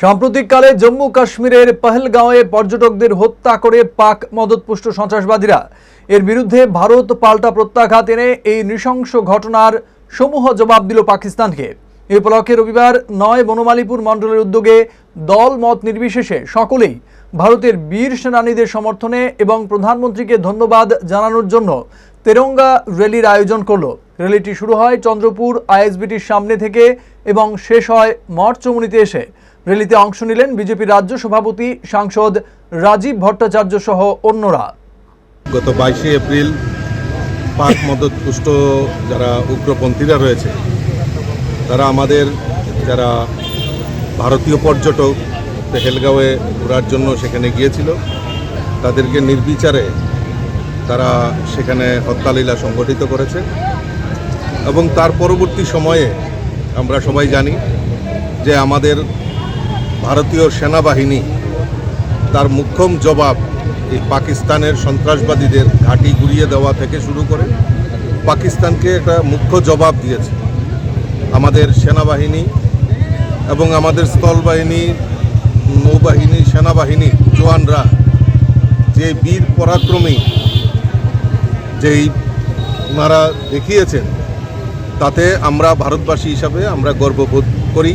সাম্প্রতিককালে জম্মু কাশ্মীরের পহেলগাঁওয়ে পর্যটকদের হত্যা করে পাক মদতপুষ্ট সন্ত্রাসবাদীরা। এর বিরুদ্ধে ভারত পাল্টা প্রত্যাঘাত এনে এই নৃশংস ঘটনার সমূহ জবাব দিল পাকিস্তানকে। এই উপলক্ষে রবিবার নয় বনমালীপুর মণ্ডলের উদ্যোগে দল মত নির্বিশেষে সকলেই ভারতের বীর সেনানীদের সমর্থনে এবং প্রধানমন্ত্রীকে ধন্যবাদ জানানোর জন্য তেরঙ্গা র্যালির আয়োজন করল। র্যালিটি শুরু হয় চন্দ্রপুর আইএসবিটির সামনে থেকে এবং শেষ হয় মঠ চমুনিতে এসে। র্যালিতে অংশ নিলেন বিজেপি রাজ্য সভাপতি সাংসদ রাজীব ভট্টাচার্য সহ অন্যরা। গত বাইশে এপ্রিল পাক মদতপুষ্ট যারা উগ্রপন্থীরা রয়েছে, তারা আমাদের যারা ভারতীয় পর্যটক পেহেলগাঁওয়ে ঘোরার জন্য সেখানে গিয়েছিল, তাদেরকে নির্বিচারে তারা সেখানে হত্যালীলা সংগঠিত করেছে এবং তার পরবর্তী সময়ে আমরা সবাই জানি যে আমাদের ভারতীয় সেনাবাহিনী, তার মুখ্যম জবাব এই পাকিস্তানের সন্ত্রাসবাদীদের ঘাঁটি গুড়িয়ে দেওয়া থেকে শুরু করে পাকিস্তানকে একটা মুখ্য জবাব দিয়েছে। আমাদের সেনাবাহিনী এবং আমাদের স্থলবাহিনী, নৌবাহিনী, সেনাবাহিনী, জওয়ানরা যে বীর পরাক্রমী যেই ওনারা দেখিয়েছেন, তাতে আমরা ভারতবাসী হিসাবে আমরা গর্ববোধ করি।